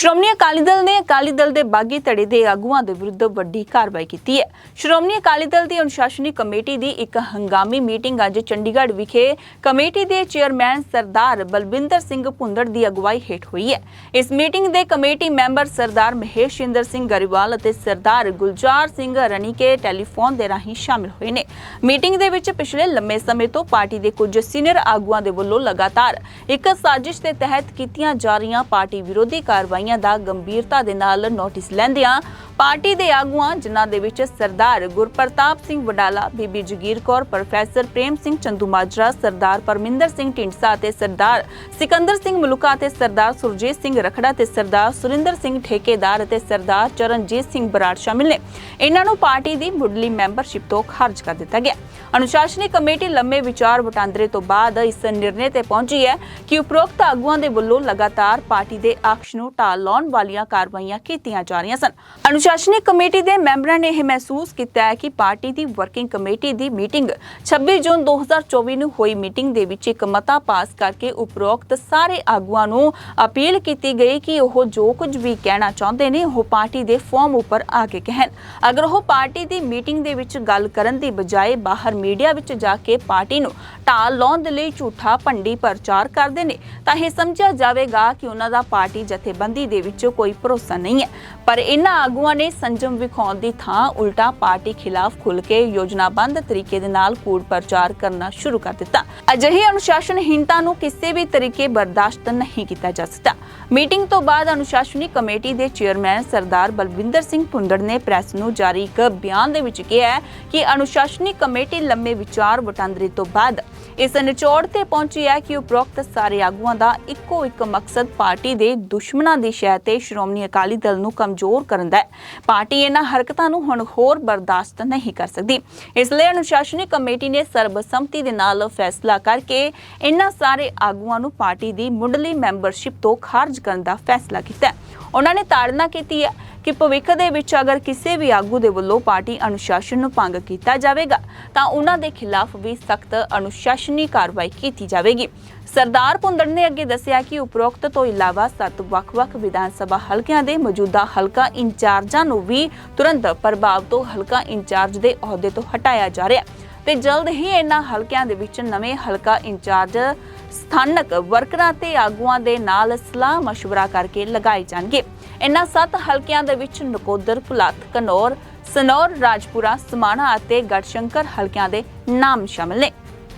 ਸ਼੍ਰੋਮਣੀ ਅਕਾਲੀ ਦਲ ਨੇ ਅਕਾਲੀ ਦਲ ਦੇ ਬਾਗੀ ਧੜੇ ਦੇ ਆਗੂਆਂ ਦੇ ਵਿਰੁੱਧ ਵੱਡੀ ਕਾਰਵਾਈ ਕੀਤੀ ਹੈ। ਸ਼੍ਰੋਮਣੀ ਅਕਾਲੀ ਦਲ ਦੀ ਅਨੁਸ਼ਾਸਨੀ ਕਮੇਟੀ ਦੀ ਇੱਕ ਹੰਗਾਮੀ ਮੀਟਿੰਗ ਅੱਜ ਚੰਡੀਗੜ੍ਹ ਵਿਖੇ ਕਮੇਟੀ ਦੇ ਚੇਅਰਮੈਨ ਸਰਦਾਰ ਬਲਵਿੰਦਰ ਸਿੰਘ ਭੁੰਦੜ ਦੀ ਅਗਵਾਈ ਹੇਠ ਹੋਈ ਹੈ। ਇਸ ਮੀਟਿੰਗ ਦੇ ਕਮੇਟੀ ਮੈਂਬਰ ਸਰਦਾਰ ਮਹੇਸ਼ਿੰਦਰ ਸਿੰਘ ਗਰੀਵਾਲ ਅਤੇ ਸਰਦਾਰ ਗੁਲਜ਼ਾਰ ਸਿੰਘ ਰਣੀਕੇ ਟੈਲੀਫੋਨ ਦੇ ਰਾਹੀਂ ਸ਼ਾਮਿਲ ਹੋਏ ਨੇ। ਮੀਟਿੰਗ ਦੇ ਵਿੱਚ ਪਿਛਲੇ ਲੰਮੇ ਸਮੇਂ ਤੋਂ ਪਾਰਟੀ ਦੇ ਕੁਝ ਸੀਨੀਅਰ ਆਗੂਆਂ ਦੇ ਵੱਲੋਂ ਲਗਾਤਾਰ ਇੱਕ ਸਾਜ਼ਿਸ਼ ਦੇ ਤਹਿਤ ਕੀਤੀਆਂ ਜਾ ਰਹੀਆਂ ਪਾਰਟੀ ਵਿਰੋਧੀ ਕਾਰਵਾਈਆਂ ਦਾ ਗੰਭੀਰਤਾ ਦੇ ਨਾਲ ਨੋਟਿਸ ਲੈਂਦਿਆਂ ਪਾਰਟੀ ਦੇ ਆਗੂਆਂ, ਜਿਨ੍ਹਾਂ ਦੇ ਵਿੱਚ ਸਰਦਾਰ ਗੁਰਪ੍ਰਤਾਪ ਸਿੰਘ ਵਡਾਲਾ, ਬੀਬੀ ਜਗੀਰ ਕੌਰ, ਪ੍ਰੋਫੈਸਰ ਪ੍ਰੇਮ ਸਿੰਘ ਚੰਦੂਮਾਜਰਾ ਸਰਦਾਰ ਪਰਮਿੰਦਰ ਸਿੰਘ ਢਿੰਡਸਾ ਅਤੇ ਸਰਦਾਰ ਸਿਕੰਦਰ ਸਿੰਘ ਮਲੂਕਾ ਅਤੇ ਸਰਦਾਰ ਸੁਰਜੀਤ ਸਿੰਘ ਰਖੜਾ ਤੇ ਸਰਦਾਰ ਸੁਰਿੰਦਰ ਸਿੰਘ ਠੇਕੇਦਾਰ ਅਤੇ ਸਰਦਾਰ ਚਰਨਜੀਤ ਸਿੰਘ ਬਰਾੜ ਸ਼ਾਮਿਲ ਨੇ। ਇਹਨਾਂ ਨੂੰ ਪਾਰਟੀ ਦੀ ਮੁੱਢਲੀ ਮੈਂਬਰਸ਼ਿਪ ਤੋਂ ਖਾਰਜ ਕਰ ਦਿੱਤਾ ਗਿਆ। ਅਨੁਸ਼ਾਸਨੀ ਕਮੇਟੀ ਲੰਮੇ ਵਿਚਾਰ ਵਟਾਂਦਰੇ ਤੋਂ ਬਾਅਦ ਇਸ ਨਿਰਣੇ ਤੇ ਪਹੁੰਚੀ ਹੈ ਕਿ ਉਪਰੋਕਤ ਆਗੂਆਂ ਦੇ ਵੱਲੋਂ ਲਗਾਤਾਰ ਪਾਰਟੀ ਦੇ ਆਕਸ਼ ਨੂੰ ਢਾਲ ਲਾਉਣ ਵਾਲੀਆਂ ਕਾਰਵਾਈਆਂ ਕੀਤੀਆਂ ਜਾ ਰਹੀਆਂ ਸਨ। ਅਨੁਸ਼ਾਸਨੀ ਕਮੇਟੀ ਦੇ ਮੈਂਬਰਾਂ ਨੇ ਇਹ ਮਹਿਸੂਸ ਕੀਤਾ ਹੈ ਕਿ ਪਾਰਟੀ ਦੀ ਵਰਕਿੰਗ ਕਮੇਟੀ ਦੀ ਮੀਟਿੰਗ 26 ਜੂਨ 2024 ਨੂੰ ਹੋਈ ਮੀਟਿੰਗ ਦੇ ਵਿੱਚ ਇੱਕ ਮਤਾ ਪਾਸ ਕਰਕੇ ਉਪਰੋਕਤ ਸਾਰੇ ਆਗੂਆਂ ਨੂੰ ਅਪੀਲ ਕੀਤੀ ਗਈ ਕਿ ਉਹ ਜੋ ਕੁਝ ਵੀ ਕਹਿਣਾ ਚਾਹੁੰਦੇ ਨੇ ਉਹ ਪਾਰਟੀ ਦੇ ਫਾਰਮ ਉੱਪਰ ਆ ਕੇ ਕਹਿਣ। ਅਗਰ ਉਹ ਪਾਰਟੀ ਦੀ ਮੀਟਿੰਗ ਦੇ ਵਿੱਚ ਗੱਲ ਕਰਨ ਦੀ ਬਜਾਏ ਬਾਹਰ ਮੀਡੀਆ ਵਿੱਚ ਜਾ ਕੇ ਪਾਰਟੀ ਨੂੰ ਢਾਲ ਲਾਉਣ ਦੇ ਲਈ ਝੂਠਾ ਭੰਡੀ ਪ੍ਰਚਾਰ ਕਰਦੇ ਨੇ, ਤਾਂ ਇਹ ਸਮਝਿਆ ਜਾਵੇਗਾ ਕਿ ਉਹਨਾਂ ਦਾ ਪਾਰਟੀ ਜਥੇਬੰਦੀ ਦੇ ਵਿੱਚ ਕੋਈ ਭਰੋਸਾ ਨਹੀਂ ਹੈ। ਪਰ ਇਹਨਾਂ ਆਗੂਆਂ ਨੇ ਸੰਜਮ ਵਿਖਾਉਣ ਦੀ ਥਾਂ ਉਲਟਾ ਪਾਰਟੀ ਖਿਲਾਫ ਖੁੱਲ ਕੇ ਯੋਜਨਾਬੰਦ ਤਰੀਕੇ ਦੇ ਨਾਲ ਕੂੜ ਪ੍ਰਚਾਰ ਕਰਨਾ ਸ਼ੁਰੂ ਕਰ ਦਿੱਤਾ। ਅਜਿਹੀ ਅਨੁਸ਼ਾਸਨਹੀਨਤਾ ਨੂੰ ਕਿਸੇ ਵੀ ਤਰੀਕੇ ਬਰਦਾਸ਼ਤ ਨਹੀਂ ਕੀਤਾ ਜਾ ਸਕਦਾ। ਮੀਟਿੰਗ ਤੋਂ ਬਾਅਦ ਅਨੁਸ਼ਾਸਨੀ ਕਮੇਟੀ ਦੇ ਚੇਅਰਮੈਨ ਸਰਦਾਰ ਬਲਵਿੰਦਰ ਸਿੰਘ ਭੁੰਦੜ ਨੇ ਪ੍ਰੈਸ ਨੂੰ ਜਾਰੀ ਇੱਕ ਬਿਆਨ ਦੇ ਵਿੱਚ ਕਿਹਾ ਕਿ ਅਨੁਸ਼ਾਸਨੀ ਕਮੇਟੀ ਲੰਮੇ ਵਿਚਾਰ ਵਟਾਂਦਰੇ ਤੋਂ ਬਾਅਦ ਇਸ ਨਿਚੋੜ ਤੇ ਪਹੁੰਚੀ ਹੈ ਕਿ ਉਪਰੋਕਤ ਸਾਰੇ ਆਗੂਆਂ ਦਾ ਇੱਕੋ ਇੱਕ ਮਕਸਦ ਪਾਰਟੀ ਦੇ ਦੁਸ਼ਮਣਾਂ ਦੀ ਸ਼ਹਿ ਤੇ ਸ਼੍ਰੋਮਣੀ ਅਕਾਲੀ ਦਲ ਨੂੰ ਕਮਜ਼ੋਰ ਕਰਨ ਦਾ ਹੈ। ਪਾਰਟੀ ਇਹਨਾਂ ਹਰਕਤਾਂ ਨੂੰ ਹੁਣ ਹੋਰ ਬਰਦਾਸ਼ਤ ਨਹੀਂ ਕਰ ਸਕਦੀ। ਇਸ ਲਈ ਅਨੁਸ਼ਾਸਨੀ ਕਮੇਟੀ ਨੇ ਸਰਬਸੰਮਤੀ ਦੇ ਨਾਲ ਫੈਸਲਾ ਕਰਕੇ ਇਹਨਾਂ ਸਾਰੇ ਆਗੂਆਂ ਨੂੰ ਪਾਰਟੀ ਦੀ ਮੁੱਢਲੀ ਮੈਂਬਰਸ਼ਿਪ ਤੋਂ ਖਾਰਜ ਕਰਨ ਦਾ ਫੈਸਲਾ ਕੀਤਾ। ਉਹਨਾਂ ਨੇ ਤਾੜਨਾ ਕੀਤੀ ਹੈ। ਕਿ ਭਵਿੱਖ ਦੇ ਵਿੱਚ ਅਗਰ ਕਿਸੇ ਵੀ ਆਗੂ ਦੇ ਵੱਲੋਂ ਪਾਰਟੀ ਅਨੁਸ਼ਾਸਨ ਨੂੰ ਭੰਗ ਕੀਤਾ ਜਾਵੇਗਾ, ਤਾਂ ਉਹਨਾਂ ਦੇ ਖਿਲਾਫ ਵੀ ਸਖਤ ਅਨੁਸ਼ਾਸਨੀ ਕਾਰਵਾਈ ਕੀਤੀ ਜਾਵੇਗੀ। ਸਰਦਾਰ ਭੁੰਦੜ ਨੇ ਅੱਗੇ ਦੱਸਿਆ ਕਿ ਉਪਰੋਕਤ ਤੋਂ ਇਲਾਵਾ ਸੱਤ ਵੱਖ-ਵੱਖ ਵਿਧਾਨ ਸਭਾ ਹਲਕਿਆਂ ਦੇ ਮੌਜੂਦਾ ਹਲਕਾ ਇੰਚਾਰਜਾਂ ਨੂੰ ਵੀ ਤੁਰੰਤ ਪ੍ਰਭਾਵ ਤੋਂ ਹਲਕਾ ਇੰਚਾਰਜ ਦੇ ਅਹੁਦੇ ਤੋਂ ਹਟਾਇਆ ਜਾ ਰਿਹਾ ਤੇ ਜਲਦ ਹੀ ਇਹਨਾਂ ਹਲਕਿਆਂ ਦੇ ਵਿੱਚ ਨਵੇਂ ਹਲਕਾ ਇੰਚਾਰਜ ਸਥਾਨਕ ਵਰਕਰਾਂ ਤੇ ਆਗੂਆਂ ਦੇ ਨਾਲ ਸਲਾਹ مشورہ ਕਰਕੇ ਲਗਾਏ ਜਾਣਗੇ ਇਹਨਾਂ ਸੱਤ ਹਲਕਿਆਂ ਦੇ ਵਿੱਚ ਨਕੋਦਰ ਭੁਲੱਥ ਕਨੌਰ ਸਨੌਰ ਰਾਜਪੁਰਾ ਸਮਾਣਾ ਅਤੇ ਗੜਸ਼ੰਕਰ ਹਲਕਿਆਂ ਦੇ ਨਾਮ ਸ਼ਾਮਲ ਨੇ